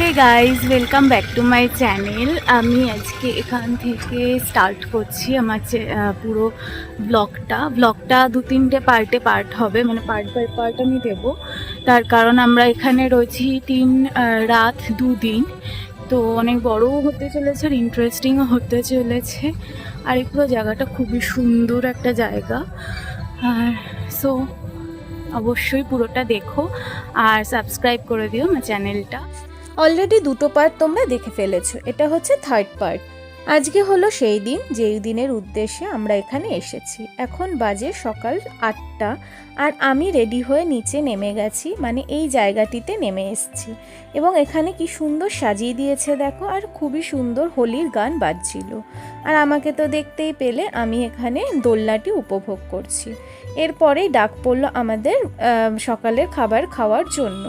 Hey guys welcome back to my channel আমি আজকে এখান থেকে স্টার্ট করছি আমার পুরো ব্লগটা ব্লগটা দু তিনটে পার্টে পার্ট হবে মানে পার্ট বাই পার্ট আমি দেব। তার কারণ আমরা এখানে রয়েছি তিন রাত দুদিন। তো অনেক বড়ও হতে চলেছে আর ইন্টারেস্টিংও হতে চলেছে। আর এই পুরো জায়গাটা খুবই সুন্দর একটা জায়গা। আর সো অবশ্যই পুরোটা দেখো। আর সাবস্ক্রাইব করে দিও আমার চ্যানেলটা অলরেডি দুটো পার্ট তোমরা দেখে ফেলেছো। এটা হচ্ছে থার্ড পার্ট আজকে হলো সেই দিন, যেই দিনের উদ্দেশ্যে আমরা এখানে এসেছি। এখন বাজে সকাল আটটা আর আমি রেডি হয়ে নিচে নেমে গেছি মানে এই জায়গাটিতে নেমে এসেছি। এবং এখানে কি সুন্দর সাজিয়ে দিয়েছে দেখো, আর খুবই সুন্দর হোলির গান বাজছিল। আর আমাকে তো দেখতেই পেলে, আমি এখানে দোলনাটি উপভোগ করছি। এরপরেই ডাক পড়ল আমাদের সকালের খাবার খাওয়ার জন্য।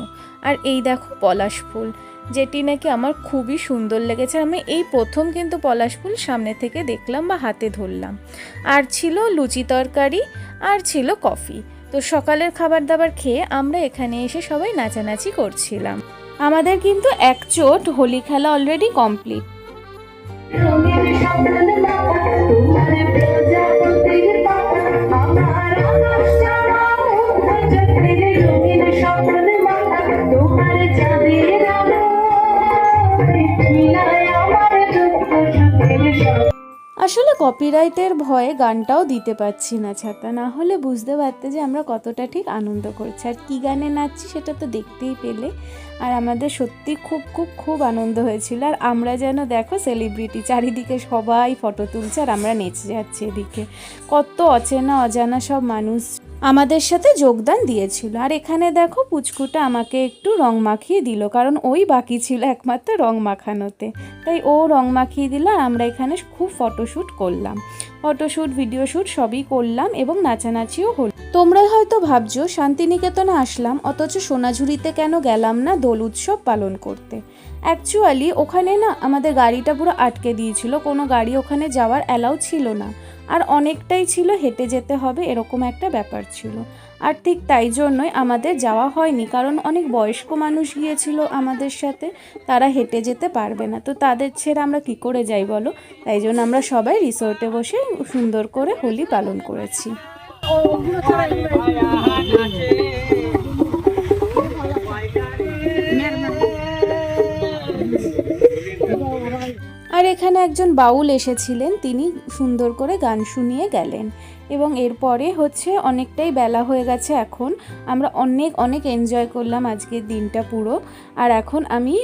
আর এই দেখো পলাশ ফুল। যেটি নাকি আমার খুবই সুন্দর লেগেছে। আমি এই প্রথম কিন্তু পলাশ ফুল সামনে থেকে দেখলাম বা হাতে ধরলাম। আর ছিল লুচি তরকারি, আর ছিল কফি। তো সকালের খাবার দাবার খেয়ে আমরা এখানে এসে সবাই নাচানাচি করছিলাম। আমাদের কিন্তু এক চোট হোলি খেলা অলরেডি কমপ্লিট কপিরাইটের ভয়ে গানটাও দিতে পারছি না ছাতা। না হলে বুঝতে পারতে যে আমরা কতটা ঠিক আনন্দ করছি। আর কী গানে নাচছি সেটা তো দেখতেই পেলে। আর আমাদের সত্যি খুব খুব খুব আনন্দ হয়েছিল। আর আমরা যেন দেখো সেলিব্রিটি চারিদিকে সবাই ফটো তুলছে আর আমরা নেচে যাচ্ছি এদিকে। কত অচেনা, অজানা সব মানুষ। আমাদের সাথে যোগদান দিয়েছিল। আর এখানে দেখো পুচকুটা আমাকে একটু রং মাখিয়ে দিল, কারণ ওই বাকি ছিল একমাত্র রং মাখানোতে। তাই ও রং মাখিয়ে দিল, আর আমরা এখানে খুব ফটোশ্যুট করলাম। ফটোশ্যুট ভিডিও শ্যুট সবই করলাম এবং নাচানাচিও হলো। তোমরা হয়তো ভাবছ, শান্তিনিকেতনে আসলাম, অথচ সোনাঝুরিতে কেন গেলাম না দোল উৎসব পালন করতে? অ্যাকচুয়ালি ওখানে না আমাদের গাড়িটা পুরো আটকে দিয়েছিল, কোনো গাড়ি ওখানে যাওয়ার অ্যালাউ ছিল না। আর অনেকটাই ছিল, হেঁটে যেতে হবে, এরকম একটা ব্যাপার ছিল। আর ঠিক তাই জন্যই আমাদের যাওয়া হয়নি, কারণ অনেক বয়স্ক মানুষ গিয়েছিল আমাদের সাথে, তারা হেঁটে যেতে পারবে না। তো তাদের ছেড়ে আমরা কি করে যাই বলো? তাই জন্য আমরা সবাই রিসোর্টে বসে সুন্দর করে হোলি পালন করেছি। আর এখানে একজন বাউল এসেছিলেন তিনি সুন্দর করে গান শুনিয়ে গেলেন। এবং এরপরে হচ্ছে অনেকটাই বেলা হয়ে গেছে এখন। আমরা অনেক অনেক এনজয় করলাম আজকের দিনটা পুরো। আর এখন আমি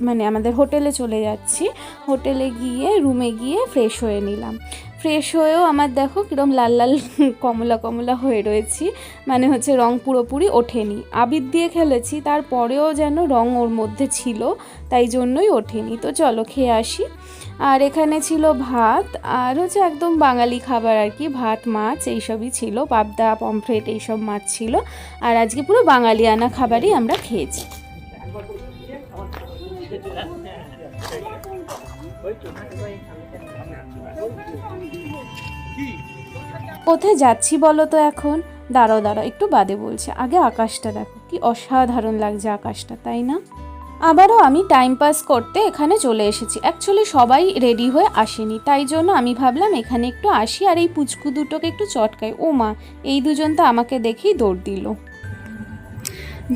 মানে আমাদের হোটেলে চলে যাচ্ছি। হোটেলে গিয়ে রুমে গিয়ে ফ্রেশ হয়ে নিলাম। ফ্রেশ হয়েও আমার দেখো কিরম লাল লাল কমলা কমলা হয়ে রয়েছি। মানে হচ্ছে রং পুরোপুরি ওঠেনি। আবির দিয়ে খেলেছি, তারপরেও যেন রং ওর মধ্যে ছিল, তাই জন্যই ওঠেনি। তো চলো খেয়ে আসি। আর এখানে ছিল ভাত, আর হচ্ছে একদম বাঙালি খাবার আর কি, ভাত মাছ, এইসবই ছিল, পাবদা, পমফ্রেট এইসব মাছ ছিল। আর আজকে পুরো বাঙালিয়ানা খাবারই আমরা খেয়েছি। কোথায় যাচ্ছি বলো তো এখন? দাঁড়াও দাঁড়াও, একটু বাদে বলছে। আগে আকাশটা দেখো, কি অসাধারণ লাগছে আকাশটা, তাই না? আবারও আমি টাইম পাস করতে এখানে চলে এসেছি। অ্যাকচুয়ালি সবাই রেডি হয়ে আসেনি, তাই জন্য আমি ভাবলাম এখানে একটু আসি আর এই পুচকু দুটোকে একটু চটকাই। ও মা, এই দুজন তো আমাকে দেখেই দৌড় দিল।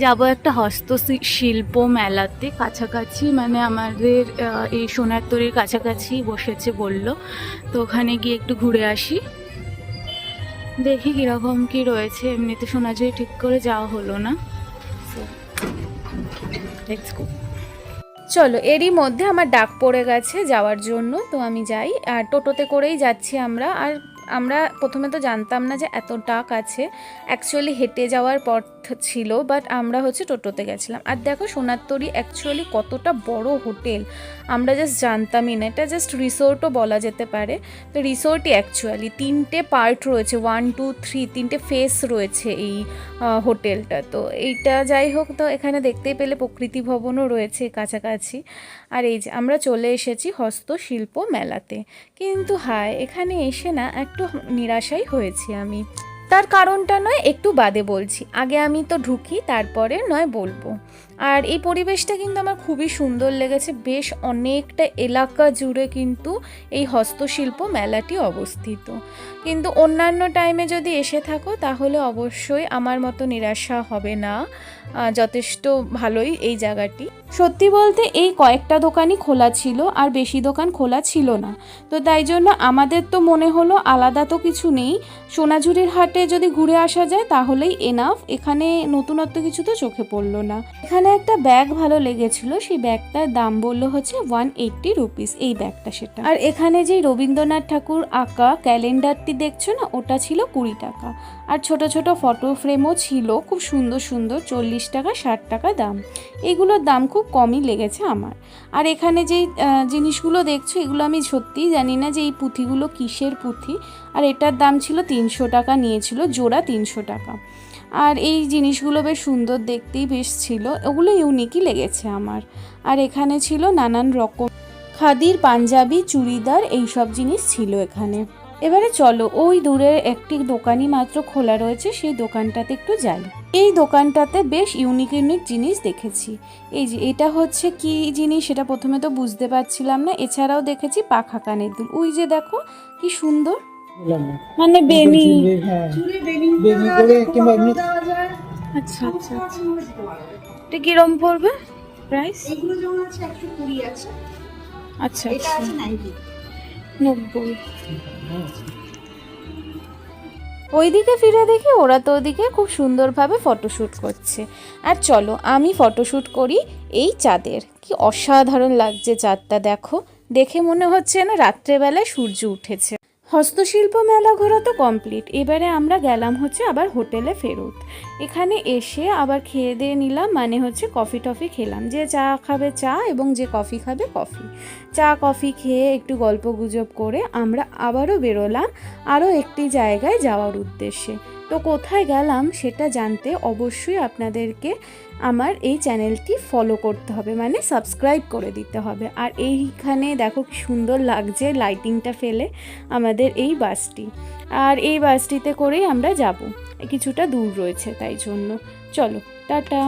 যাব একটা হস্তশিল্প মেলাতে, কাছাকাছি মানে আমাদের এই সোনার তরীর কাছাকাছি বসেছে বলল। তো ওখানে গিয়ে একটু ঘুরে আসি। দেখি কীরকম কি রয়েছে। এমনিতে সোনাঝুরি ঠিক করে যাওয়া হলো না। চলো, এরই মধ্যে আমার ডাক পড়ে গেছে যাওয়ার জন্য, তো আমি যাই। আর টোটোতে করেই যাচ্ছি আমরা। আর আমরা প্রথমে তো জানতাম না যে এত ডাক আছে। অ্যাকচুয়ালি হেঁটে যাওয়ার পথ ছিল বাট আমরা হচ্ছে টোটোতে গেছিলাম। আর দেখো সোনারতরি অ্যাকচুয়ালি কতটা বড় হোটেল। আমরা জাস্ট জানতামই না, এটা জাস্ট রিসোর্টও বলা যেতে পারে। তো রিসোর্টই অ্যাকচুয়ালি তিনটে পার্ট রয়েছে ওয়ান টু থ্রি তিনটে ফেস রয়েছে এই হোটেলটা। তো এইটা যাই হোক, তো এখানে দেখতেই পেলে প্রকৃতি ভবনও রয়েছে কাছাকাছি। আর এই যে আমরা চলে এসেছি হস্তশিল্প মেলাতে। কিন্তু হায়, এখানে এসে না একটু নিরাশাই হয়েছি আমি। তার কারণটা নয়, একটু বাদে বলছি। আগে আমি তো ঢুকি, তারপরে নয় বলব। আর এই পরিবেশটা কিন্তু আমার খুবই সুন্দর লেগেছে। বেশ অনেকটা এলাকা জুড়ে কিন্তু এই হস্তশিল্প মেলাটি অবস্থিত। কিন্তু অন্যান্য টাইমে যদি এসে থাকো, তাহলে অবশ্যই আমার মতো নিরাশা হবে না। যথেষ্ট ভালোই এই জায়গাটি। সত্যি বলতে এই কয়েকটা দোকানই খোলা ছিল আর বেশি দোকান খোলা ছিল না। তো তাই জন্য আমাদের তো মনে হলো আলাদা তো কিছু নেই। সোনাঝুরির হাটে যদি ঘুরে আসা যায়, তাহলেই এনাফ এখানে নতুনত্ব কিছু তো চোখে পড়ল না। এখানে একটা ব্যাগ ভালো লেগেছিল, সেই ব্যাগটার দাম বলল হচ্ছে ওয়ান এইট্টি রুপিস এই ব্যাগটা সেটা। আর এখানে যে রবীন্দ্রনাথ ঠাকুর আঁকা ক্যালেন্ডারটি দেখছ না, ওটা ছিল কুড়ি টাকা। আর ছোট ছোট ফটো ফ্রেমও ছিল, খুব সুন্দর সুন্দর, চল্লিশ টাকা, ষাট টাকা দাম। এগুলোর দাম খুব কমই লেগেছে আমার। আর এখানে যেই জিনিসগুলো দেখছ, এগুলো আমি সত্যিই জানি না যে এই পুঁথিগুলো কিসের পুঁথি। আর এটার দাম ছিল তিনশো টাকা, নিয়েছিল জোড়া তিনশো টাকা। আর এই জিনিসগুলো বেশ সুন্দর দেখতেই বেশ ছিল। ওগুলো ইউনিকই লেগেছে আমার। আর এখানে ছিল নানান রকম খাদির, পাঞ্জাবি, চুড়িদার এইসব জিনিস ছিল এখানে। এবারে চলো, ওই দূরের একটি দোকানই মাত্র খোলা রয়েছে, সেই দোকানটাতে একটু যাই। এই দোকানটাতে বেশ ইউনিক ইউনিক জিনিস দেখেছি। এই যে, এটা হচ্ছে কি জিনিস সেটা প্রথমে তো বুঝতে পারছিলাম না, এছাড়াও দেখেছি পাখা কানের দুল। ওই যে দেখো, কি সুন্দর। মানে বেনি। হ্যাঁ। বেনি করে কিংবা এমনি আচ্ছা আচ্ছা আচ্ছা। এটা কিরম পড়বে প্রাইস এগুলো যেমন আছে একশো কুড়ি আছে। আচ্ছা এটা আচ্ছা। আছে নাইনটি নব্বই। ওইদিকে ফিরে দেখি ওরা তো ওদিকে খুব সুন্দরভাবে ফটোশ্যুট করছে। আর চলো আমি ফটোশ্যুট করি এই চাঁদের। কি অসাধারণ লাগছে চাঁদটা দেখো। দেখে মনে হচ্ছে না রাত্রেবেলায় সূর্য উঠেছে। হস্তশিল্প মেলা ঘোরা তো কমপ্লিট এবারে আমরা গেলাম হচ্ছে আবার হোটেলে ফেরত। এখানে এসে আবার খেয়ে দিয়ে নিলাম মানে হচ্ছে কফি টফি খেলাম। যে চা খাবে চা এবং যে কফি খাবে কফি চা কফি খেয়ে একটু গল্প গুজব করে আমরা আবারও বেরোলাম আরও একটি জায়গায় যাওয়ার উদ্দেশ্যে। তো কোথায় গেলাম সেটা জানতে অবশ্যই আপনাদেরকে আমার এই চ্যানেলটি ফলো করতে হবে মানে সাবস্ক্রাইব করে দিতে হবে। আর এইখানে দেখো কি সুন্দর লাগছে লাইটিংটা ফেলে আমাদের এই বাসটি। আর এই বাসটিতে করেই আমরা যাব। কিছুটা দূর রয়েছে তাই জন্য। চলো টাটা।